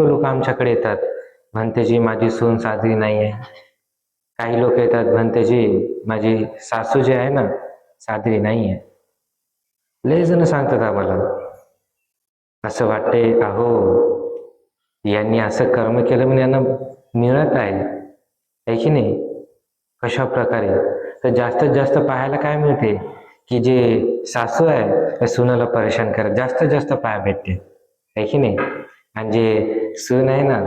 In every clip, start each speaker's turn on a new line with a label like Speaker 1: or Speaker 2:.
Speaker 1: लोक आमच्याकडे येतात. म्हणतेजी माझी सून साजरी नाही आहे काही लोक येतात म्हणतेजी माझी सासू जी आहे ना साजरी नाही आहे लय जण सांगतात आम्हाला. असं वाटते अहो यांनी असं कर्म केलं म्हणून यांना मिळत आहे. आहे की नाही? कशा प्रकारे? तर जास्तीत जास्त पाहायला काय मिळते? की जे सासू आहे त्या सुनाला परेशान करत जास्तीत जास्त पाया भेटते. आहे की नाही? आणि जे सून आहे ना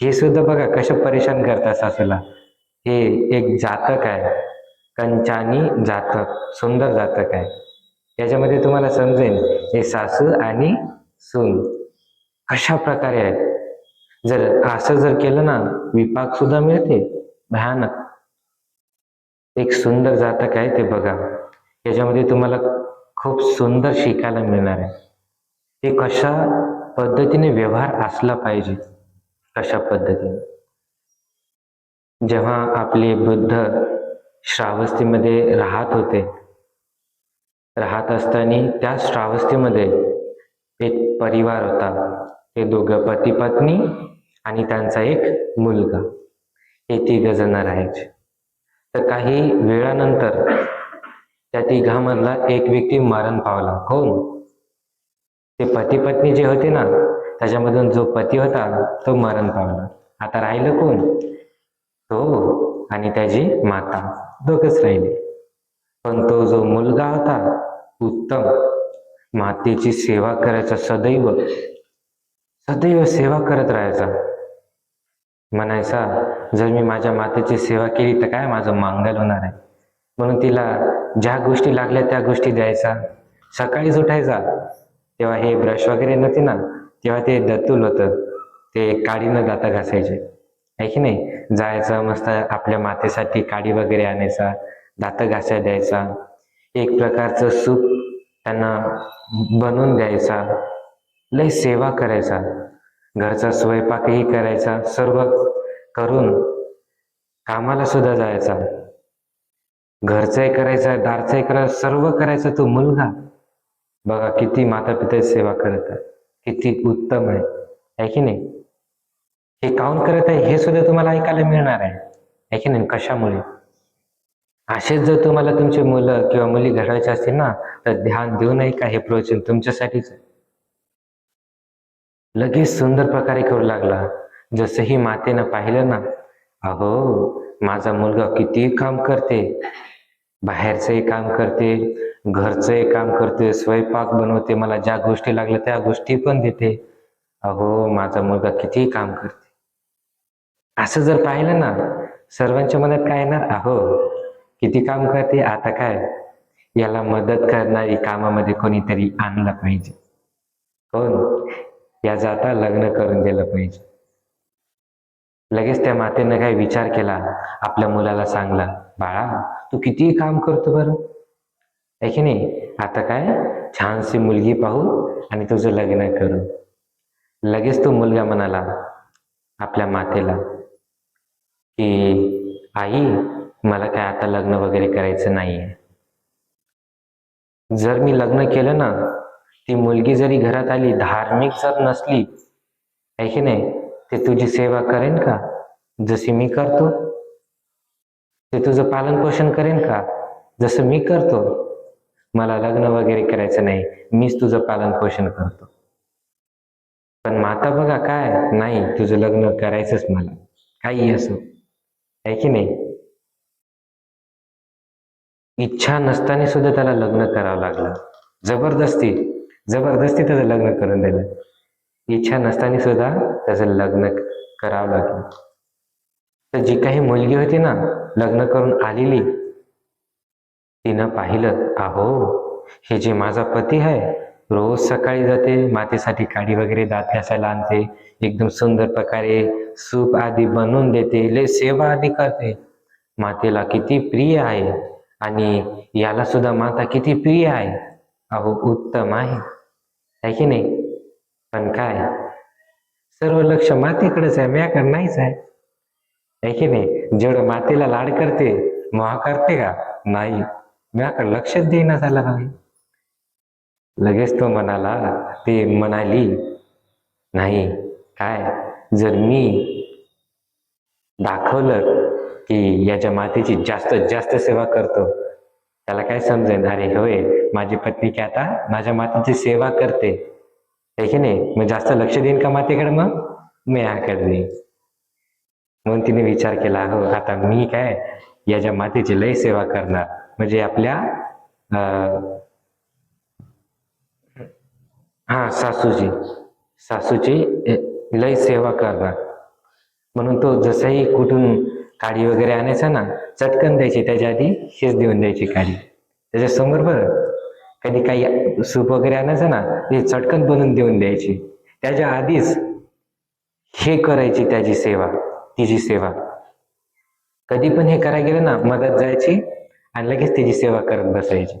Speaker 1: हे सुद्धा बघा कशा परेशान करतात सासूला. हे एक जातक आहे कंचानी जातक सुंदर जातक आहे. याच्यामध्ये तुम्हाला समजेल हे सासू आणि सून कशा प्रकारे आहेत. जर असं जर केलं ना विपाक सुद्धा मिळते भयानक. एक सुंदर जातक आहे ते बघा. याच्यामध्ये तुम्हाला खूप सुंदर शिकायला मिळणार आहे. ते कशा पद्धतीने व्यवहार असला पाहिजे कशा पद्धतीने? जेव्हा आपले वृद्ध श्रावस्तीमध्ये राहत होते राहत असताना त्या श्रावस्तीमध्ये एक परिवार होता. ते दोघं पती पत्नी आणि त्यांचा एक मुलगा. हे तिघ जण राहायचे. तर काही वेळानंतर त्या तिघामधला एक व्यक्ती मरण पावला. कोण? ते पती पत्नी जे होते ना त्याच्यामधून जो पती होता तो मरण पावला. आता राहिलं कोण? तो आणि त्याची माता. दोघच राहिले. पण तो जो मुलगा होता उत्तम मातेची सेवा करायचा सदैव सदैव सेवा करत राहायचा. म्हणायचा जर मी माझ्या मातेची सेवा केली तर काय माझं मांगल होणार आहे? म्हणून तिला ज्या गोष्टी लागल्या त्या गोष्टी द्यायचा. सकाळीच उठायचा. तेव्हा हे ब्रश वगैरे नव्हते ना तेव्हा ते दत्तूल होतं. ते काडीनं दाता घासायचे. आहे की नाही? जायचं मस्त आपल्या मातेसाठी काडी वगैरे आणायचा दात घासाय द्यायचा. एक प्रकारचं सूप त्यांना बनवून द्यायचा. लय सेवा करायचा. घरचा स्वयंपाकही करायचा. सर्व करून कामाला सुद्धा जायचा. घरचंही करायचं दारचंही करायचं सर्व करायचा. तो मुलगा बघा किती माता पित्याची सेवा करत आहे किती उत्तम आहे है की नाही? हे काऊन करत आहे? हे सुद्धा तुम्हाला ऐकायला मिळणार आहे. है की नाही? कशामुळे? असेच जर तुम्हाला तुमची मुलं किंवा मुली घडवायचे असतील ना तर ध्यान देऊ नये का हे प्रवचन तुमच्यासाठीच लगेच सुंदर प्रकारे करू लागला. जसंही मातेनं पाहिलं ना अहो माझा मुलगा किती काम करते. बाहेरचंही काम करते घरचंही काम करते स्वयंपाक बनवते मला ज्या गोष्टी लागल्या त्या गोष्टी पण देते. अहो माझा मुलगा किती काम करते. असं जर पाहिलं ना सर्वांच्या मनात काय येणार अहो किती काम करते आता काय? याला मदत करणारी कामामध्ये कोणीतरी आणलं पाहिजे. कोण? याचा आता लग्न करून दिलं पाहिजे. लगेच त्या मातेनं काय विचार केला आपल्या मुलाला सांगला बाळा तू किती काम करतो बरं. आहे की नाही? आता काय? छानशी मुलगी पाहू आणि तुझं लग्न करू. लगेच तो मुलगा म्हणाला आपल्या मातेला की आई मला काय आता लग्न वगैरे करायचं नाहीये. जर मी लग्न केलं ना ती मुलगी जरी घरात आली धार्मिक जर नसली आहे की नाही? ते तुझी सेवा करेन का? जशी मी करतो ते तुझं पालन पोषण करेन का? जसं मी करतो मला लग्न वगैरे करायचं नाही मीच तुझं पालन पोषण करतो. पण माता बघा काय? नाही तुझं लग्न करायचंच मला. काही असो. आहे की नाही? इच्छा नसताना सुद्धा त्याला लग्न करावं लागलं. जबरदस्ती. जबरदस्ती त्याचं लग्न करून दिलं. इच्छा नसताना सुद्धा त्याचं लग्न करावं लागलं. तर जी काही मुलगी होती ना लग्न करून आलेली तिनं पाहिलं अहो हे जे माझा पती आहे रोज सकाळी जाते मातेसाठी काडी वगैरे दात घासायला आणते एकदम सुंदर प्रकारे सूप आदी बनवून देते लय सेवा आदी करते. मातेला किती प्रिय आहे आणि याला सुद्धा माता किती प्रिय आहे. अहो उत्तम आहे. आहे की नाही? पण काय? सर्व लक्ष मातीकडेच आहे म्याकडे नाहीच आहे. की नाही? जेवढं मातेला लाड करते महा करते का? नाही. म्याकडे लक्षच देईना झाला नाही लगेच तो म्हणाला ते म्हणाली नाही काय? जर मी दाखवलं की याच्या मातेची जास्तीत जास्त सेवा करतो त्याला काय समजेल अरे होय माझी पत्नी की आता माझ्या मातेची सेवा करते. आहे की नाही? मग जास्त लक्ष देईन का मातेकडे मग? मी याकडे देईन. म्हणून तिने विचार केला हो आता मी काय? याच्या मातेची लय सेवा करणार म्हणजे आपल्या अं, हा सासूची सासूची लय सेवा करणार. म्हणून तो जसंही कुठून काडी वगैरे आणायचा ना चटकन द्यायची त्याच्या आधी हेच देऊन द्यायची काडी. त्याच्यासमोर बरं कधी काही सूप वगैरे आणायचं ना ते चटकन बनवून देऊन द्यायची. त्याच्या आधीच हे करायची त्याची सेवा तिची सेवा. कधी पण हे करायला गेलं ना मदत जायची आणि लगेच तिची सेवा करत बसायची.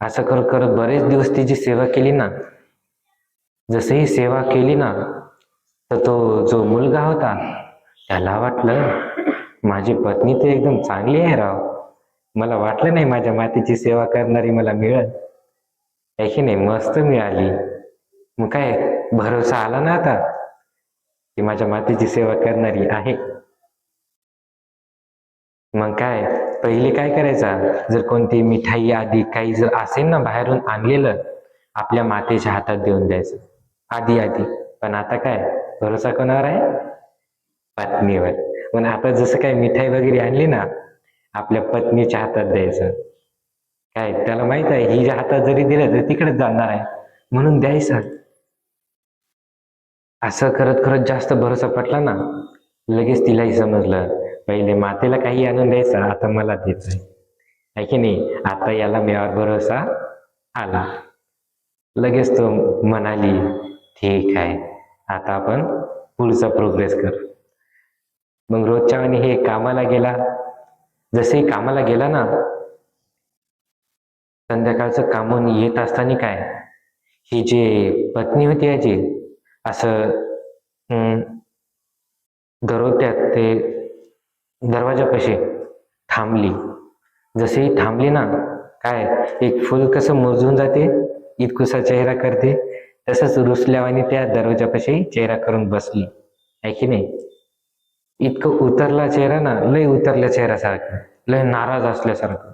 Speaker 1: असं करत करत बरेच दिवस तिची सेवा केली ना जसं ही सेवा केली ना तर तो जो मुलगा होता त्याला वाटलं माझी पत्नी तर एकदम चांगली आहे राव. मला वाटलं नाही माझ्या मातेची सेवा करणारी मला मिळत आहे की नाही? मस्त मिळाली. मग काय भरोसा आला ना आता? की माझ्या मातेची सेवा करणारी आहे. मग काय पहिले काय करायचा? जर कोणती मिठाई आधी काही जर असेल ना बाहेरून आणलेलं आपल्या मातेच्या हातात देऊन द्यायचं. आधी आधी. पण आता काय? भरोसा कोणावर आहे? पत्नीवर. पण आता जसं काय मिठाई वगैरे आणली ना आपल्या पत्नीच्या हातात द्यायचं. काय त्याला माहीत आहे हिच्या हातात जरी दिलं तर तिकडेच जाणार आहे. म्हणून द्यायचं. असं करत करत जास्त भरोसा पटला ना लगेच तिलाही समजलं. पहिले मातेला काही आणून द्यायचं आता मला द्यायचंय. आहे की नाही? आता याला मेवार भरोसा आला. लगेच तो म्हणाली ठीक आहे आता आपण पुढचा प्रोग्रेस कर. मग रोजच्या आणि हे कामाला गेला. जसे कामाला गेला ना संध्याकाळचं कामून येत असताना काय ही जे पत्नी होती याची असं हम्म, दरोट्यात ते दरवाजापाशी थांबली. जशी थांबली ना काय एक फुल कसं मुरजून जाते इतकुसा चेहरा करते तसंच रुसल्यावानी त्या दरवाजापाशी चेहरा करून बसली. आहे की नाही? इतकं उतरला चेहरा ना लय उतरल्या चेहऱ्यासारखं लय नाराज असल्यासारखं.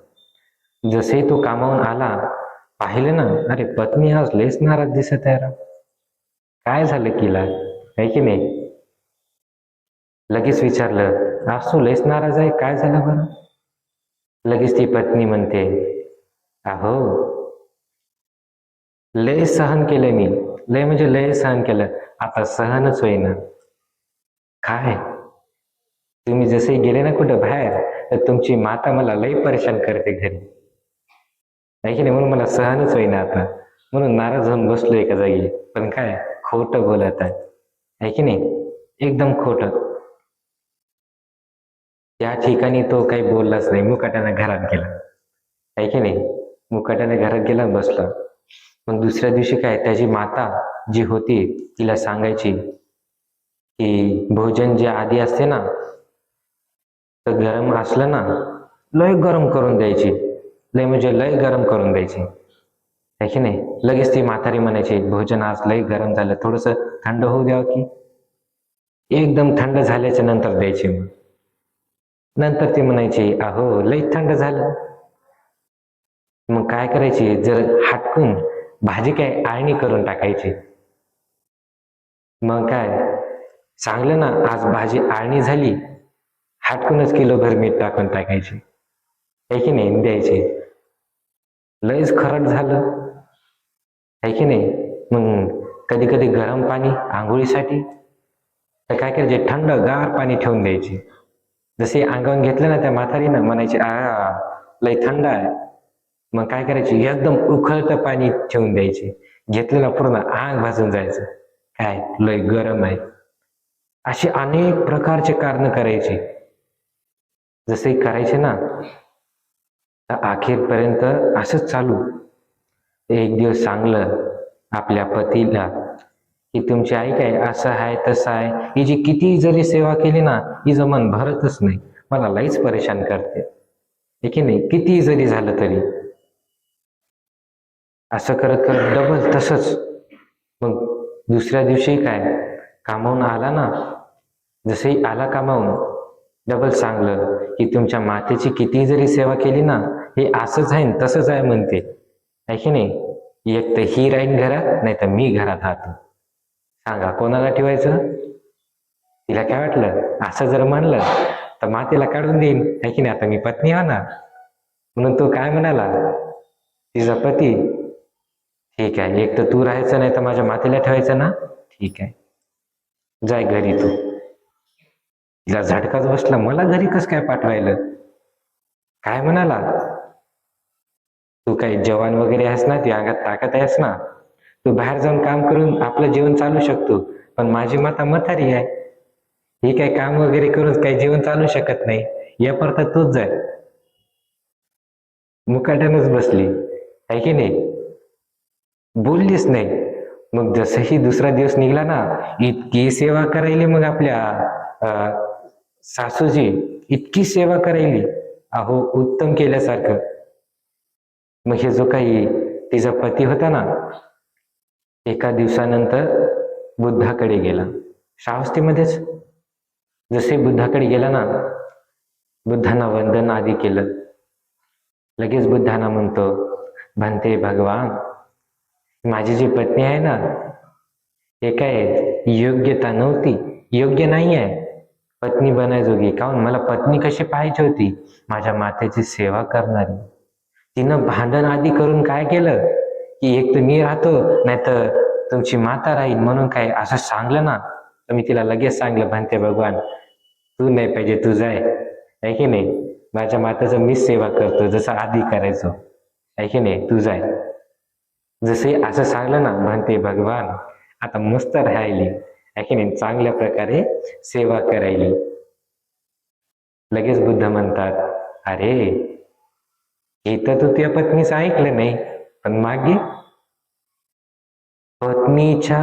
Speaker 1: जसे तो कामावून आला पाहिले ना अरे पत्नी आज लयच नाराज दिसत आहे काय झालं किला आहे की नाही? लगेच विचारलं आज तू लयच नाराज आहे काय झालं बरं? लगेच ती पत्नी म्हणते अहो लय सहन केलं मी. लय म्हणजे लय सहन केलं. आता सहनच होईना. काय? तुम्ही जसे गेले ना कुठं बाहेर तर तुमची माता मला लय परेशान करते घरी. आहे की नाही? म्हणून मला सहनच होईना आता. म्हणून नाराज होऊन बसलो एका जागी. पण काय खोटं बोलत आहे. आहे की नाही? एकदम खोटं. त्या ठिकाणी तो काही बोललाच नाही. मुकाट्यानं घरात गेला. आहे की नाही? मुकाट्याने घरात गेला बसला. मग दुसऱ्या दिवशी काय त्याची माता जी होती तिला सांगायची की भोजन जे आधी असते ना तर गरम असलं ना लय गरम करून द्यायची. लय म्हणजे लय गरम करून द्यायची. आहे की नाही? लगेच ती म्हातारी म्हणायची भोजन आज लय गरम झालं थोडस थंड होऊ द्यावं की. एकदम थंड झाल्याच्यानंतर द्यायची मग. नंतर ती म्हणायची अहो लय थंड झालं. मग काय करायची? जर हटकून भाजी काय आळणी करून टाकायची. मग काय? चांगलं ना आज भाजी आळणी झाली हाटकूनच किलोभर मीठ टाकून टाकायची. आहे की नाही? द्यायचे. लयच खरट झालं. आहे की नाही? मग कधी कधी गरम पाणी आंघोळीसाठी तर काय करायचे? थंड गार पाणी ठेवून द्यायचे. जसे अंगावून घेतलं ना त्या म्हातारीनं म्हणायचे आ लय थंड आहे. मग काय करायचे? एकदम उखळतं पाणी ठेवून द्यायचे. घेतलं ना पूर्ण आंग भाजून जायचं. काय? लय गरम आहे. अशी अनेक प्रकारचे कारण करायचे. जसे करायचे ना तर अखेरपर्यंत असंच चालू. एक दिवस सांगलं आपल्या पतीला की तुमची आई काय असं आहे तसं आहे. ही जी किती जरी सेवा केली ना हिचं मन भरतच नाही. मला लईच परेशान करते. की नाही? किती जरी झालं तरी. असं करत करत डबल तसंच. मग दुसऱ्या दिवशी काय? कामावून आला ना. जसंही आला कामावून डबल सांगलं की तुमच्या मातेची किती जरी सेवा केली ना हे असंच आहे तसंच आहे म्हणते. आहे की नाही? एक तर ही राहीन घरात नाही तर मी घरात राहतो. सांगा कोणाला ठेवायचं? तिला काय वाटलं? असं जर म्हणलं तर मातेला काढून देईन. आहे की नाही? आता मी पत्नी होणार. म्हणून तो काय म्हणाला? तिचा पती. ठीक आहे एक तर तू राहायचं नाही तर माझ्या मातेला ठेवायचं ना? ठीक आहे. जाय घरी तू. तिला झटकाच बसला. मला घरी कस काय पाठवायला? काय म्हणाला? तू काही जवान वगैरे आहेस ना? ती अंगात ताकद आहेस ना? तू बाहेर जाऊन काम करून आपलं जीवन चालू शकतो. पण माझी माता म्हातारी आहे. ही काही काम वगैरे करून काही जीवन चालू शकत नाही. या परत तूच जाय मुकाट्यानच बसली. आहे की नाही? बोललीच नाही. मग जसंही दुसरा दिवस निघला ना इतकी सेवा करायली मग आपल्या सासूजी इतकी सेवा करायली अहो उत्तम केल्यासारखं. मग हे जो काही तिचा पती होता ना एका दिवसानंतर बुद्धाकडे गेला. श्रावस्तीमध्येच. जसे बुद्धाकडे गेला ना बुद्धांना वंदन आदी केलं. लगेच बुद्धांना म्हणतो भंते भगवान माझी जी पत्नी आहे ना हे काय योग्यता नव्हती योग्य नाही आहे पत्नी बनायजोगी. काहून? मला पत्नी कशी पाहिजे होती? माझ्या मातेची सेवा करणारी. तिनं भांडण आधी करून काय केलं? की एक तर मी राहतो नाही तर तुमची माता राहील म्हणून काय असं सांगलं ना? तर मी तिला लगेच सांगलं म्हणते भगवान तू नाही पाहिजे तू जाय. आहे की नाही? माझ्या माताचं मीच सेवा करतो जसं आधी करायचो. आहे की नाही? तू जाय. जसे असं सांगलं ना म्हणते भगवान आता मस्त राहिली. चांगल्या प्रकारे सेवा करायली. लगेच बुद्ध म्हणतात अरे हे तर तू तुझ्या पत्नीच ऐकलं नाही पण मागे पत्नीच्या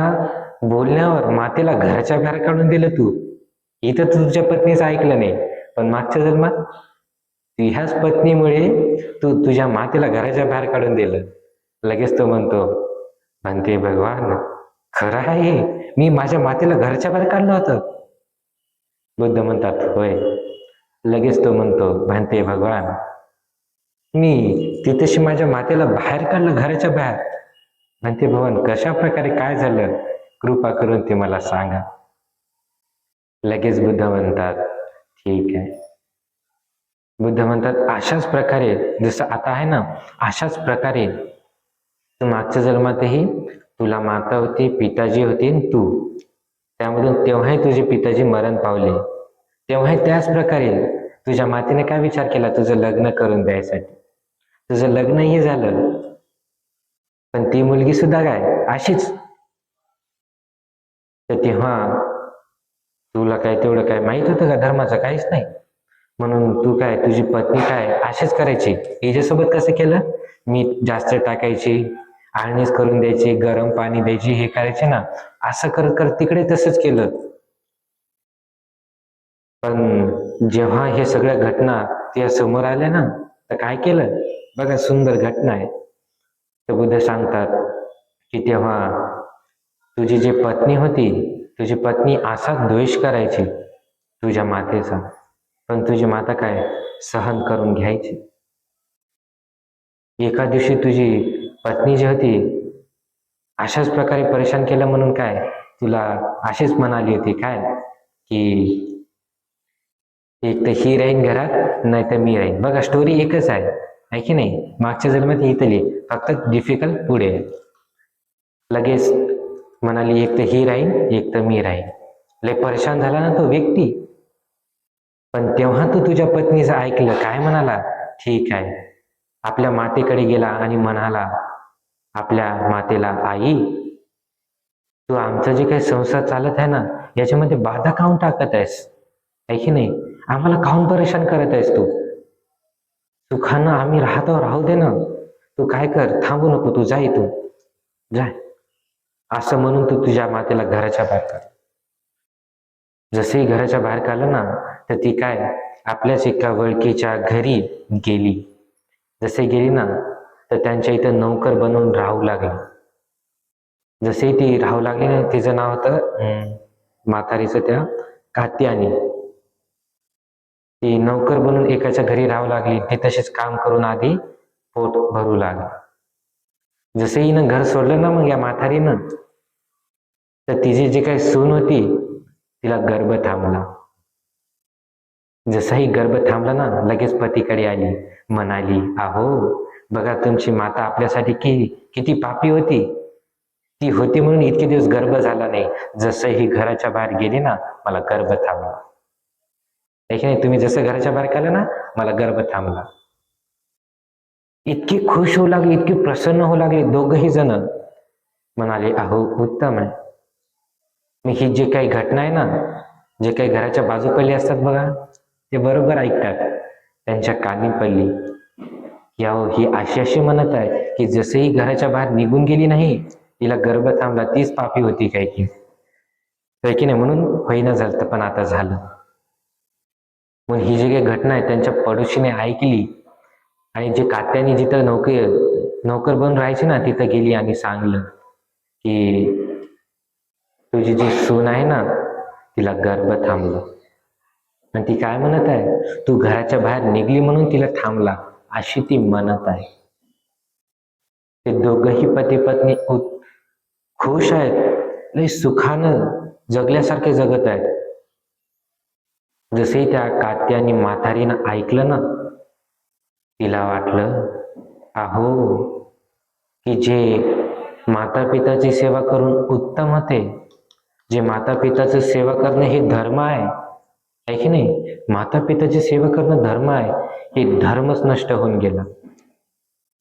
Speaker 1: बोलण्यावर मातेला घराच्या बाहेर काढून दिलं तू. इथं तू तुझ्या पत्नीच ऐकलं नाही पण मागच्या जन्मात ह्याच पत्नीमुळे तू तुझ्या मातेला घराच्या बाहेर काढून दिलं. लगेच तो म्हणतो म्हणते भगवान खरं आहे मी माझ्या मातेला घरच्या बाहेर काढलं होतं. बुद्ध म्हणतात होय. लगेच तो म्हणतो म्हणते भगवान. मी तिथेशी माझ्या मातेला बाहेर काढलं घराच्या बाहेर. म्हणते भवन कशा प्रकारे काय झालं? कृपा करून ते मला सांगा. लगेच बुद्ध म्हणतात ठीक आहे. बुद्ध म्हणतात अशाच प्रकारे जसं आता आहे ना अशाच प्रकारे तू मागच्या जन्मातही तुला माता होती पिताजी होती तू. त्यामधून तेव्हाही तुझे पिताजी मरण पावले. तेव्हाही त्याच प्रकारे तुझ्या मातेने काय विचार केला? तुझं लग्न करून द्यायसाठी. तुझं लग्नही झालं. पण ती मुलगी सुद्धा काय? अशीच. तर तेव्हा तुला काय तेवढं काय माहीत होतं का? धर्माचं काहीच नाही. म्हणून तू काय तुझी पत्नी काय? अशीच करायची. हिच्यासोबत कसं केलं? मी जास्त टाकायची. आळणीच करून द्यायची गरम पाणी द्यायची हे करायचे ना. असं करत करत तिकडे तसंच केलं. पण जेव्हा हे सगळ्या घटना त्या समोर आल्या ना तर काय केलं? बघा सुंदर घटना आहे. तर बुद्ध सांगतात की तेव्हा तुझी जी पत्नी होती तुझी पत्नी असाच द्वेष करायची तुझ्या मातेचा. पण तुझी माता काय? सहन करून घ्यायची. एका दिवशी तुझी पत्नी जी होती अशाच प्रकारे परेशान केलं म्हणून काय? तुला अशीच म्हणाली होती काय? की एक तर ही राहीन घरात नाही तर मी राहीन. बघा स्टोरी एकच आहे. आहे की नाही? मागच्या जन्मात इथली फक्त डिफिकल्ट पुढे. लगेच म्हणाली एक तर ही राहीन एक तर मी राहीन. लय परेशान झाला ना तो व्यक्ती. पण तेव्हा तू तुझ्या पत्नीचं ऐकलं काय म्हणाला? ठीक आहे. आपल्या मातेकडे गेला आणि म्हणाला आपल्या मातेला आई तू आमचा जे काही संसार चालत आहे ना याच्यामध्ये बाधा काऊन टाकत आहेस? आहे की नाही? आम्हाला खाऊन परेशान करत आहेस तू? सुखानं आम्ही राहतो राहू दे ना. तू काय कर थांबू नको तू जाय तू जाय असं म्हणून तू तुझ्या मातेला घराच्या बाहेर काढ. जसे घराच्या बाहेर काढलं ना तर ती काय आपल्याच एका वळकीच्या घरी गेली. जसे गेली ना तर त्यांच्या इथं नौकर बनवून राहू लागले. जसे ती राहू लागली ना तिचं नाव होतं म्हातारीचं त्या कात्यानी. ती नौकर बनून एकाच्या घरी राहू लागली. ती तसेच काम करून आधी पोट भरू लागली. जसे हिनं घर सोडलं ना मग या म्हातारीनं तर तिची जी काही सून होती तिला गर्भ थांबला. जसाही गर्भ थांबला ना लगेच पतीकडे आली. म्हणाली आहो बघा तुमची माता आपल्यासाठी कि किती पापी होती. ती होती म्हणून इतके दिवस गर्भ झाला नाही. जसं ही घराच्या बाहेर गेली ना मला गर्भ थांबला. की नाही? तुम्ही जसं घराच्या बाहेर केलं ना मला गर्भ थांबला. इतकी खुश होऊ लागली इतकी प्रसन्न होऊ लागली दोघही जण. म्हणाले अहो उत्तम आहे. मी ही जी काही घटना आहे ना जे काही घराच्या बाजूकडली असतात बघा ते बरोबर ऐकतात. त्यांच्या कानी पडली. की अहो ही अशी अशी म्हणत आहे की जसे ही घराच्या बाहेर निघून गेली नाही तिला गर्भ थांबला तीच पापी होती काय की? काय की नाही? म्हणून होईना झालं पण आता झालं. म्हणून ही जी काही घटना आहे त्यांच्या पडोशीने ऐकली आणि जे कात्याने जिथं नोकरी नोकर बनून राहायची ना तिथं गेली आणि सांगलं की तुझी जी सून आहे ना तिला गर्भ थांबलं. आणि ती काय म्हणत आहे? तू घराच्या बाहेर निघली म्हणून तिला थांबला. अशी ती म्हणत आहे. ते दोघही पती पत्नी खुश आहेत. लय सुखानं जगल्यासारखे जगत आहेत. जसे त्या कात्याने म्हातारीनं ऐकलं ना तिला वाटलं अहो की जे माता पिताची सेवा करून उत्तम होते जे माता पिताची सेवा करणं हे धर्म आहे. आहे की नाही? माता पिताची सेवा करणं धर्म आहे. हे धर्मच नष्ट होऊन गेला.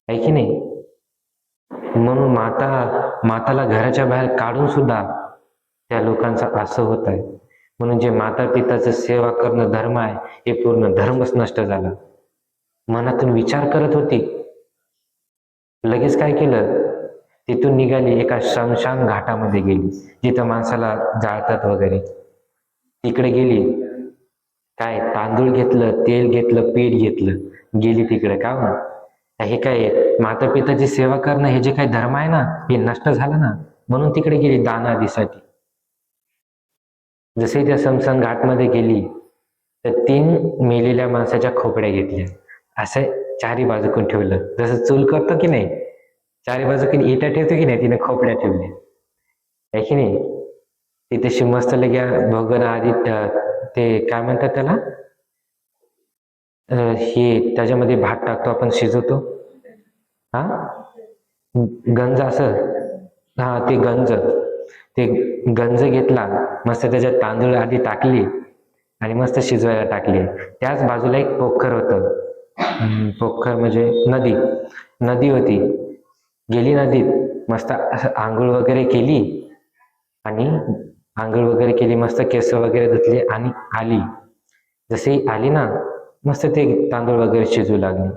Speaker 1: आहे की नाही? म्हणून माता माताला घराच्या बाहेर काढून सुद्धा त्या लोकांचं असं होत आहे. म्हणून जे माता पिताचं सेवा करणं धर्म आहे हे पूर्ण धर्मच नष्ट झाला. मनातून विचार करत होती. लगेच काय केलं? तिथून निघाली एका शमशान घाटामध्ये गेली जिथं माणसाला जाळतात वगैरे. तिकडे गेली. काय तांदूळ घेतलं तेल घेतलं पीठ घेतलं गेली तिकडे का हो? हे काय माता पिताची सेवा करणं हे जे काही धर्म आहे ना हे नष्ट झालं ना म्हणून तिकडे गेली दान आदीसाठी जसे त्या समसन घाटमध्ये गेली तर तीन मेलेल्या माणसाच्या खोपड्या घेतल्या. असं चारी बाजूकून ठेवलं. जसं चूल करतो की नाही चारी बाजूकून इटा ठेवतो की नाही तिने खोपड्या ठेवल्या. आहे की नाही? तिथे मस्त लग्या भगवान आदित्य ते काय म्हणतात त्याला? हे त्याच्यामध्ये भात टाकतो आपण शिजवतो. हा? गंज असं. हा ते गंज. ते गंज घेतला मस्त त्याच्यात तांदूळ आधी टाकली आणि मस्त शिजवायला टाकली. त्याच बाजूला एक पोखर होतं. पोखर म्हणजे नदी. नदी होती. गेली नदीत. मस्त आंघोळ वगैरे केली आणि आंघोळ वगैरे केली मस्त केस वगैरे धुतले आणि आली. जशी आली ना मस्त ते तांदूळ वगैरे शिजू लागले.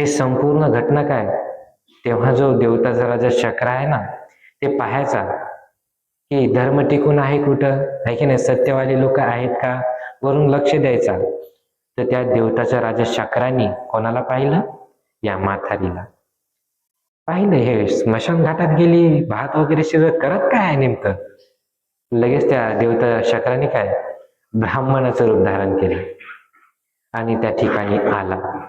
Speaker 1: हे संपूर्ण घटना काय? तेव्हा जो देवताचा राजा शक्र आहे ना ते पाहायचा की धर्म टिकून आहे कुठं? आहे की नाही? सत्यवादी लोक आहेत का? वरून लक्ष द्यायचा. तर त्या देवताच्या राजा शक्राने कोणाला पाहिलं? या माथारीला. पाहिलं हे स्मशान घाटात गेली भात वगैरे शिजत करत काय आहे नेमकं? लगेच त्या देवता शक्राने काय? ब्राह्मणाचं रूप धारण केलं. आणि त्या ठिकाणी आला.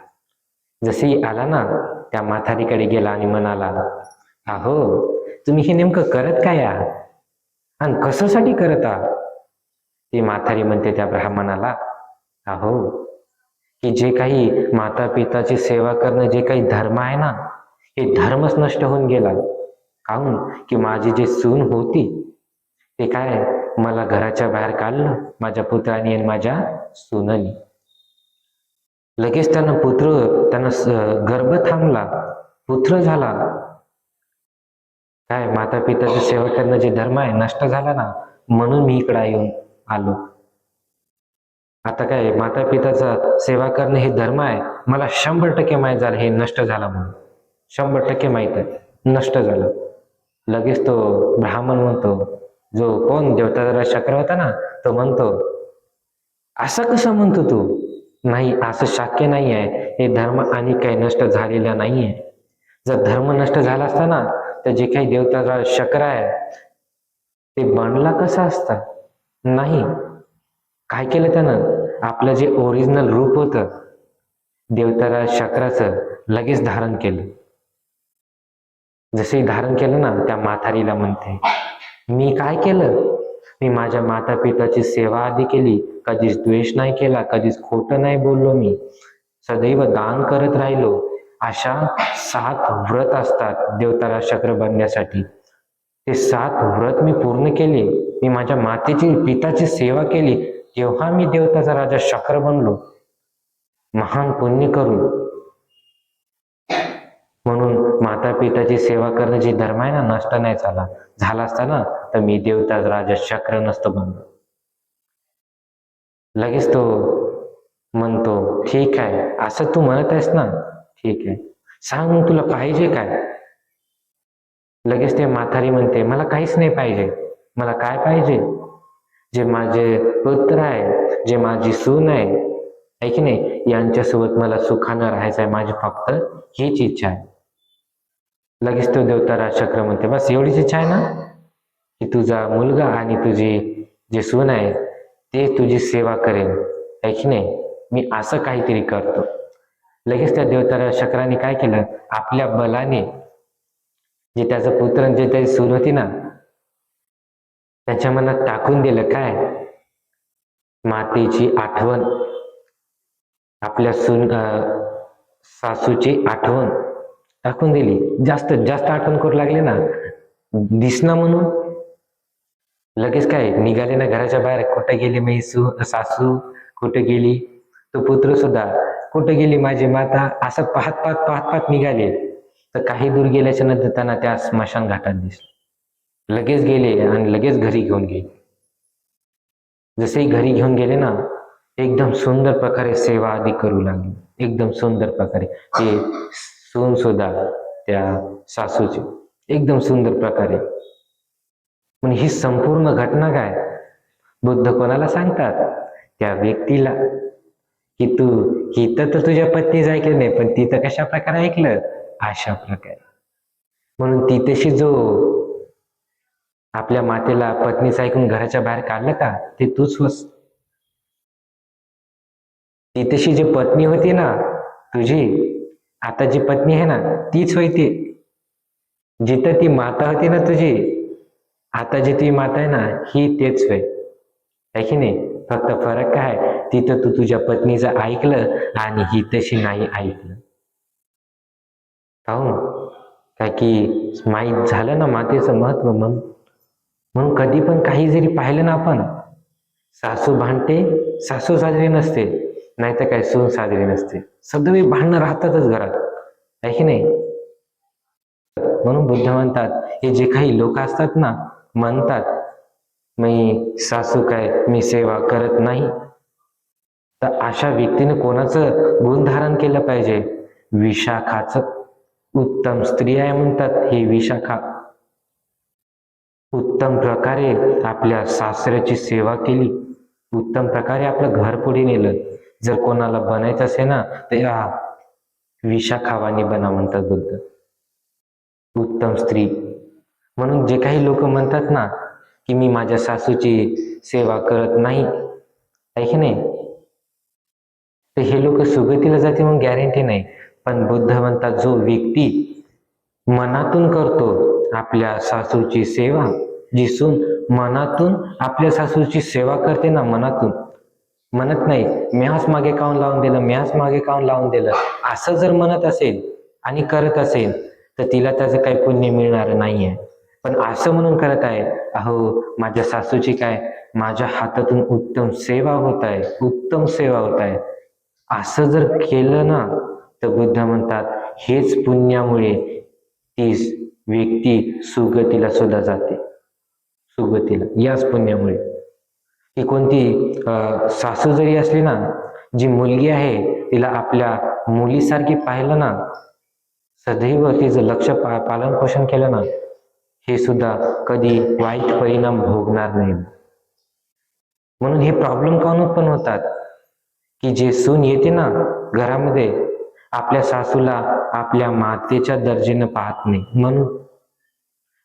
Speaker 1: जसे आला ना त्या माथारीकडे गेला आणि म्हणाला अहो तुम्ही हे नेमकं करत काय आहात? आणि कशासाठी करत आहात? ती माथारी म्हणते त्या ब्राह्मणाला अहो की जे काही माता पिताची सेवा करणं जे काही धर्म आहे ना हे धर्मच नष्ट होऊन गेला. काहून? की माझी जी सून होती ते काय? मला घराच्या बाहेर काढलं माझ्या पुत्राने आणि माझ्या सुनानी. लगेच त्यांना पुत्र त्यांना गर्भ थांबला पुत्र झाला. काय माता पिताची सेवा करणं जे धर्म आहे नष्ट झाला ना म्हणून मी इकडे येऊन आलो. आता काय माता पिताचा सेवा करणं हे धर्म आहे मला शंभर टक्के माहीत झालं हे नष्ट झाला म्हणून. शंभर टक्के माहीत आहे नष्ट झालं. लगेच तो ब्राह्मण म्हणतो जो कोण देवता चक्र होता ना तो म्हणतो असं कसं म्हणतो तू? नाही असं शक्य नाही आहे हे धर्म आणि काही नष्ट झालेला नाहीये. जर धर्म नष्ट झाला असता ना तर जे काही देवता चक्र आहे ते बनला कसा असता? नाही. काय केलं त्यानं? आपलं जे ओरिजिनल रूप होतं देवताराज चक्राचं लगेच धारण केलं. जसे धारण केलं ना त्या माथारीला म्हणते मी काय केलं? मी माझ्या माता पिताची सेवा आधी केली. कधीच द्वेष नाही केला कधीच खोटं नाही बोललो मी. सदैव दान करत राहिलो. अशा सात व्रत असतात देवताला चक्र बनण्यासाठी. ते सात व्रत मी पूर्ण केले. मी माझ्या मातेची पिताची सेवा केली. तेव्हा मी देवताचा राजा चक्र बनलो महान पुण्य करून म्हणून माता पिताची सेवा करणं जे धर्म आहे ना नष्ट नाही झाला. झाला असता ना तर मी देवताच राजा चक्र नसतो बनलो लगेच तो म्हणतो ठीक आहे असं तू म्हणत आहेस ना ठीक आहे. सांग मग तुला पाहिजे काय? लगेच ते म्हातारी म्हणते मला काहीच नाही पाहिजे. मला काय पाहिजे? जे माझे पुत्र आहे जे माझी सून आहे आहे की नाही यांच्यासोबत मला सुखानं राहायचं आहे माझी फक्त हीच इच्छा आहे. लगेच तो देवता चक्र म्हणते बस एवढीच इच्छा आहे ना? की तुझा मुलगा आणि तुझी जे सून आहे ते तुझी सेवा करेल आहे की नाही? मी असं काहीतरी करतो. लगेच त्या देवतारा चक्राने काय केलं? आपल्या बलाने जे त्याचं पुत्र जे त्याची सून होती ना त्याच्या मनात टाकून दिलं काय? मातेची आठवण आपल्या सून सासूची आठवण टाकून दिली. जास्त जास्त आठवण करू लागले ना. दिसना म्हणून. लगेच काय निघाले ना घराच्या बाहेर. कुठं गेली मी सासू? कुठं गेली? तो पुत्र सुद्धा. कुठं गेली माझी माता? असं पाहत पाहत पाहत पाहत निघाले. तर काही दूर गेल्याच्यानंतर त्यांना त्या स्मशान घाटात दिसलं. लगेच गेले आणि लगेच घरी घेऊन गेले. जसे घरी घेऊन गेले ना एकदम सुंदर प्रकारे सेवा आदी करू लागले. एकदम सुंदर प्रकारे. ते सून सुद्धा त्या सासूची. एकदम सुंदर प्रकारे. पण ही संपूर्ण घटना काय? बुद्ध कोणाला सांगतात? त्या व्यक्तीला. की तू इथं तर तुझ्या पत्नीच ऐकलं नाही पण तिथं कशा प्रकारे ऐकलं? अशा प्रकारे. म्हणून तिथेशी जो आपल्या मातेला पत्नीच ऐकून घराच्या बाहेर काढलं का ते तूच होस तिथेशी जी पत्नी होती ना तुझी आता जी पत्नी आहे ना तीच होय ती जिथं ती माता होती ना तुझी आता जी ती माता आहे ना ही तेच होय. आहे की नाही? फक्त फरक काय तिथं तू तुझ्या पत्नीचं ऐकलं आणि ही तशी नाही ऐकलं. पाहू काय की माहीत झालं ना मातेचं महत्त्व म्हणून. म्हणून कधी पण काही जरी पाहिलं ना आपण सासू भांडते सासू साजरी नसते. नाही तर काय सून साजरी नसते. सदैव भांडणं राहतातच घरात. आहे की नाही? म्हणून बुद्ध म्हणतात हे जे काही लोक असतात ना म्हणतात मी सासू काय मी सेवा करत नाही. तर अशा व्यक्तीने कोणाचं गुण धारण केलं पाहिजे? विशाखाचं. उत्तम स्त्री आहे म्हणतात हे विशाखा. उत्तम प्रकारे आपल्या सासऱ्याची सेवा केली. उत्तम प्रकारे आपलं घर पुढे नेलं. जर कोणाला बनायचं असेल ना तर या विशाखावानी बना म्हणतात बुद्ध. उत्तम स्त्री. म्हणून जे काही लोक म्हणतात ना की मी माझ्या सासूची सेवा करत नाही आहे की नाही? तर हे लोक सुगतीला जाते मग गॅरंटी नाही. पण बुद्ध म्हणतात जो व्यक्ती मनातून करतो आपल्या सासूची सेवा जी सून मनातून आपल्या सासूची सेवा करते ना मनातून म्हणत नाही म्याच मागे काऊन लावून दिलं म्यास मागे काऊन लावून दिलं? असं जर म्हणत असेल आणि करत असेल तर तिला त्याचं काही पुण्य मिळणार नाहीये. पण असं म्हणून करत आहे अहो माझ्या सासूची काय? माझ्या हातातून उत्तम सेवा होत आहे उत्तम सेवा होत आहे. असं जर केलं ना तर बुद्ध म्हणतात हेच पुण्यामुळे ती व्यक्ती सुगतीला सुद्धा जाते. सुगतीला याच पुण्यामुळे. ती कोणती अं, सासू जरी असली ना जी मुलगी आहे तिला आपल्या मुलीसारखी पाहिलं ना सदैव तिचं लक्ष पा पालन पोषण केलं ना हे सुद्धा कधी वाईट परिणाम भोगणार नाही. म्हणून हे प्रॉब्लेम काऊन उत्पन्न होतात? की जे सून येते ना घरामध्ये आपल्या सासूला आपल्या मातेच्या दर्जेनं पाहत नाही. म्हणून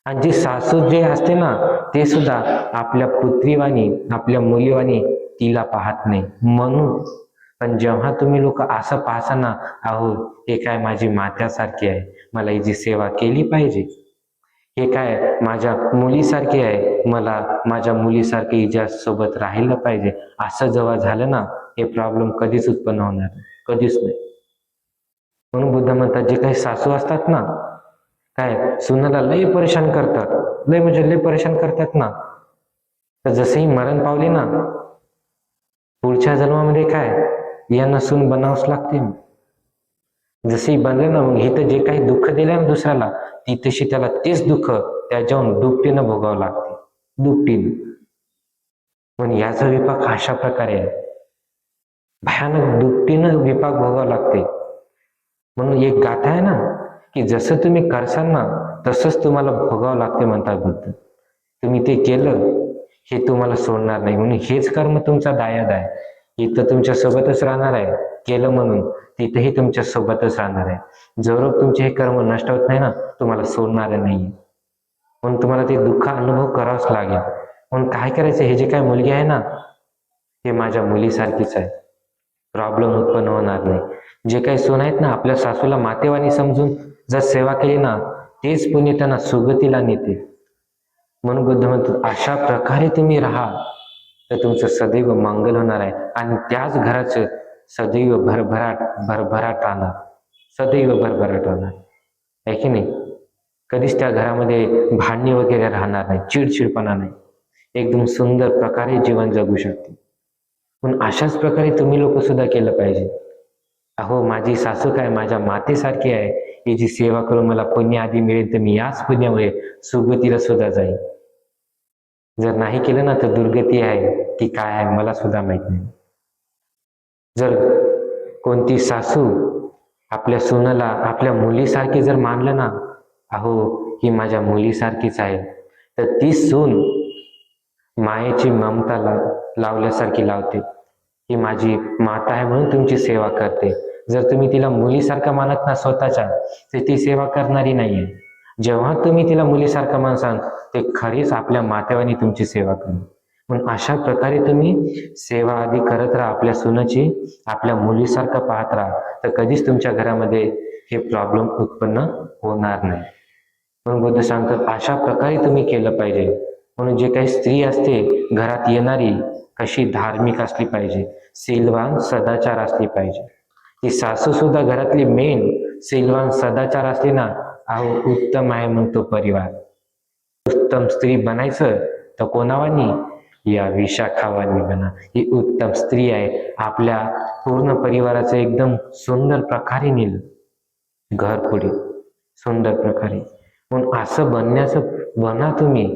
Speaker 1: आणि जे सासू जे असते ना ते सुद्धा आपल्या पुत्रीवाणी आपल्या मुलीवाणी तिला पाहत नाही. म्हणून पण जेव्हा तुम्ही लोक असं पाहता ना अहो हे काय माझी मात्यासारखी आहे. मला हिची सेवा केली पाहिजे. हे काय माझ्या मुलीसारखी आहे. मला माझ्या मुलीसारखी हिच्या सोबत राहिलं पाहिजे. असं जेव्हा झालं ना हे प्रॉब्लेम कधीच उत्पन्न होणार कधीच नाही. म्हणून बुद्ध म्हणतात जे काही सासू असतात ना काय? सुनाला लय परेशान करतात. लय म्हणजे लय परेशान करतात ना. तर जसंही मरण पावली ना पुढच्या जन्मामध्ये काय? यांना सून बनावंच लागते. जशी बनले ना मग इथं जे काही दुःख दिलं ना दुसऱ्याला ती तशी त्याला तेच दुःख त्याच्याहून दुपटीनं भोगावं लागते. दुपटीनं. पण याचा विपाक अशा प्रकारे आहे. भयानक दुपटीनं विपाक भोगावा लागते. म्हणून एक गाथा आहे ना की जसं तुम्ही करसाल ना तसंच तुम्हाला भोगावं लागते म्हणतात बुद्ध तुम्ही ते केलं हे तुम्हाला सोडणार नाही. म्हणून हेच कर्म तुमचा दायाद आहे. इथं तुमच्या सोबतच राहणार आहे. केलं म्हणून तिथेही तुमच्या सोबतच राहणार आहे. जोवर तुमचे हे कर्म नष्ट होत नाही ना तुम्हाला सोडणार नाही. म्हणून तुम्हाला ते दुःख अनुभव करावाच लागेल. म्हणून काय करायचं? हे जे काय मुलगी आहे ना हे माझ्या मुलीसारखीच आहे. प्रॉब्लेम उत्पन्न होणार नाही. जे काही सोन आहेत ना आपल्या सासूला मातेवानी समजून जर सेवा केली ना तेच पुण्य त्यांना सुगतीला नेते. म्हणून बुद्ध म्हणतो अशा प्रकारे तुम्ही राहा तर तुमचं सदैव मंगल होणार आहे. आणि त्याच घराचं सदैव भरभराट भरभराट राहणार. सदैव भरभराट राहणार आहे की नाही? कधीच त्या घरामध्ये भांडणी वगैरे राहणार नाही चिडचिडपणा नाही. एकदम सुंदर प्रकारे जीवन जगू शकते. पण अशाच प्रकारे तुम्ही लोक सुद्धा केलं पाहिजे. अहो माझी सासू काय माझ्या मातेसारखी आहे. हिची सेवा करून मला पुण्य आधी मिळेल तर मी याच पुण्यामुळे सुगतीला सुद्धा जाईल जर नाही केलं ना तर दुर्गती आहे ती काय आहे मला सुद्धा माहीत नाही. जर कोणती सासू आपल्या सुनाला आपल्या मुलीसारखी जर मानलं ना अहो ही माझ्या मुलीसारखीच आहे तर ती सून मायेची ममता लावल्यासारखी लावते. ही माझी माता आहे म्हणून तुमची सेवा करते. जर तुम्ही तिला मुलीसारखं मानत ना स्वतःच्या तर ती सेवा करणारी नाहीये. जेव्हा तुम्ही तिला मुलीसारखं मानसाल ते खरीच आपल्या मातेवानी तुमची सेवा करेल. म्हणून अशा प्रकारे तुम्ही सेवा आधी करत राहा आपल्या सुनाची आपल्या मुलीसारखं पाहत राहा. तर कधीच तुमच्या घरामध्ये हे प्रॉब्लेम उत्पन्न होणार नाही. म्हणून बुद्ध सांगतात अशा प्रकारे तुम्ही केलं पाहिजे. म्हणून जे काही स्त्री असते घरात येणारी कशी धार्मिक असली पाहिजे सीलवान सदाचार असली पाहिजे. ती सासू सुद्धा घरातली मेन सीलवान सदाचार असली ना अहो उत्तम आहे म्हणतो परिवार. उत्तम स्त्री बनायचं तर कोणावानी? या विशाखावानी बना ही उत्तम स्त्री आहे. आपल्या पूर्ण परिवाराचं एकदम सुंदर प्रकारे नेलं. घर पुढे. सुंदर प्रकारे. म्हणून असं बनण्याचं बना तुम्ही.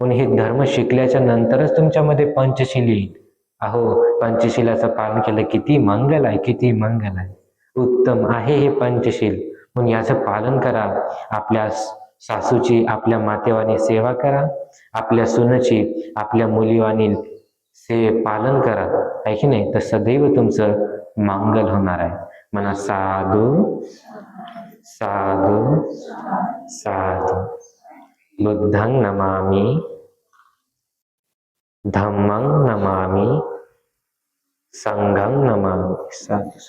Speaker 1: म्हणून हे धर्म शिकल्याच्या नंतरच तुमच्यामध्ये पंचशील येईल. अहो पंचशिलाचं पालन केलं किती मंगल आहे किती मंगल आहे. उत्तम आहे हे पंचशील. म्हणून याचं पालन करा. आपल्या सासूची आपल्या मातेवानी सेवा करा. आपल्या सुनची आपल्या मुलीवानी से पालन करा. आहे की नाही? तर सदैव तुमचं मंगल होणार आहे. म्हणा साधू साधू साधू. बुद्धांग नमामी धम्मं नमामी संघं नमामि साधू